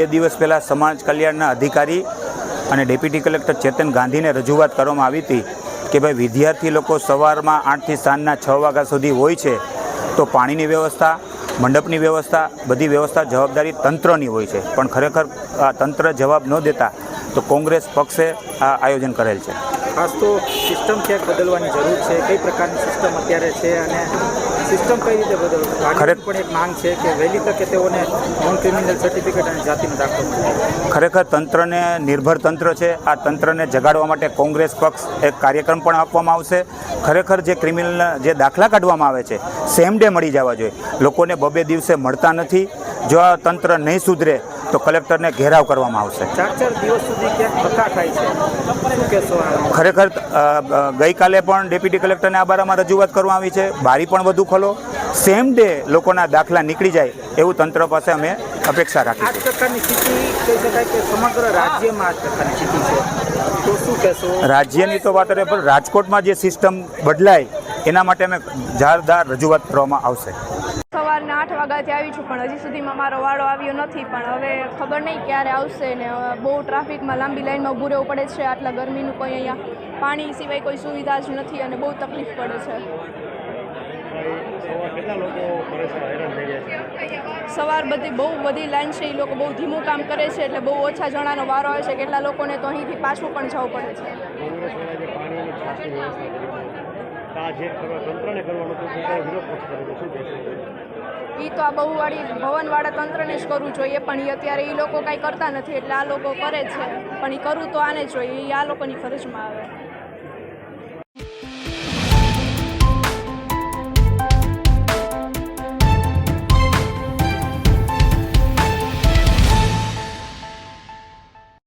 બે દિવસ પહેલાં સમાજ કલ્યાણના અધિકારી અને ડેપ્યુટી કલેક્ટર ચેતન ગાંધીને રજૂઆત કરવામાં આવી હતી કે ભાઈ વિદ્યાર્થી લોકો સવારમાં આઠથી સાંજના છ વાગ્યા સુધી હોય છે, તો પાણીની વ્યવસ્થા, મંડપની વ્યવસ્થા, બધી વ્યવસ્થા જવાબદારી તંત્રની હોય છે. પણ ખરેખર આ તંત્ર જવાબ ન દેતા તો કોંગ્રેસ પક્ષે આ આયોજન કરેલ છે. ખાસ તો સિસ્ટમ ક્યાંક બદલવાની જરૂર છે? કઈ પ્રકારની સિસ્ટમ અત્યારે છે અને સિસ્ટમ કઈ રીતે બદલવું? ખરેખર- પણ એક માંગ છે કે વહેલી તકે તેઓને નોન ક્રિમિનલ સર્ટિફિકેટ અને જાતિનો દાખલો મળે. ખરેખર તંત્રને નિર્ભર તંત્ર છે. આ તંત્રને જગાડવા માટે કોંગ્રેસ પક્ષ એક કાર્યક્રમ પણ આપવામાં આવશે. ખરેખર જે ક્રિમિનલ જે દાખલા કાઢવામાં આવે છે સેમ ડે મળી જવા જોઈએ. લોકોને બબે દિવસે મળતા નથી. જો આ તંત્ર નહીં સુધરે તો કલેક્ટરને ઘેરાવ કરવામાં આવશે. ચાર ચાર દિવસ સુધી ક્યાંક ધક્કા છે. ખરેખર ગઈકાલે પણ ડેપ્યુટી કલેક્ટરને આ બારામાં રજૂઆત કરવામાં આવી છે. બારી પણ વધુ ખોલો. સેમ ડે લોકોના દાખલા નીકળી જાય એવું તંત્ર પાસે અમે અપેક્ષા રાખી આ પ્રકારની સ્થિતિ કહી શકાય કે સમગ્ર રાજ્યમાં આ પ્રકારની સ્થિતિ છે. તો શું કહેશો? રાજ્યની તો વાત પણ રાજકોટમાં જે સિસ્ટમ બદલાય એના માટે અમે જારદાર રજૂઆત કરવામાં આવશે. સવારના આઠ વાગ્યાથી આવી છું પણ હજી સુધીમાં મારો વાળો આવ્યો નથી. પણ હવે ખબર નહીં ક્યારે આવશે ને બહુ ટ્રાફિકમાં લાંબી લાઈનમાં ઊભું રહેવું પડે છે આટલા ગરમીનું કોઈ અહીંયા પાણી સિવાય કોઈ સુવિધા જ નથી અને બહુ તકલીફ પડે છે. સવાર બધી બહુ બધી લાઈન છે એ લોકો બહુ ધીમું કામ કરે છે એટલે બહુ ઓછા જણાનો વારો આવે છે કેટલા લોકોને તો અહીંથી પાછું પણ જવું પડે છે. એ તો આ બહુવાળી ભવનવાળા તંત્રને જ કરવું જોઈએ, પણ એ અત્યારે એ લોકો કાંઈ કરતા નથી, એટલે આ લોકો કરે છે. પણ એ કરવું તો આને જોઈએ એ આ લોકોની ફરજમાં આવે.